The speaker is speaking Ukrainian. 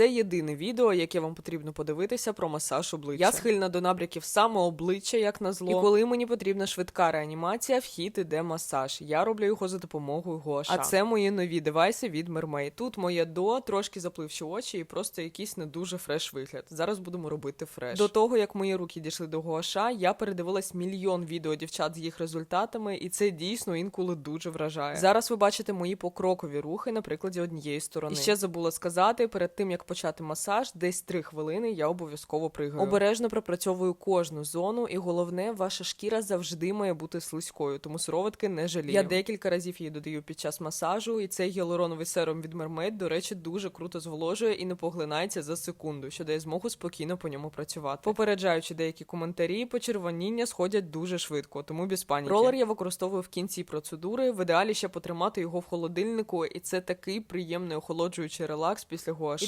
це єдине відео, яке вам потрібно подивитися про масаж обличчя. Я схильна до набряків саме обличчя, як на зло. І коли мені потрібна швидка реанімація, вхід іде масаж. Я роблю його за допомогою Гоша. А це мої нові девайси від Mermaid. Тут моє до, трошки запливші очі і просто якийсь не дуже фреш вигляд. Зараз будемо робити фреш. До того як мої руки дійшли до Гоша, я передивилась мільйон відео дівчат з їх результатами, і це дійсно інколи дуже вражає. Зараз ви бачите мої покрокові рухи на прикладі однієї сторони. І ще забула сказати, перед тим як почати масаж, десь 3 хвилини я обов'язково пригаю. Обережно пропрацьовую кожну зону, і головне, ваша шкіра завжди має бути слизькою, тому сироватки не жалію. Я декілька разів її додаю під час масажу, і цей гіалуроновий серум від Mermaid, до речі, дуже круто зволожує і не поглинається за секунду, що дає змогу спокійно по ньому працювати. Попереджаючи деякі коментарі, почервоніння сходять дуже швидко, тому без паніки. Ролер я використовую в кінці процедури. В ідеалі ще потримати його в холодильнику, і це такий приємний охолоджуючий релакс після гуаша.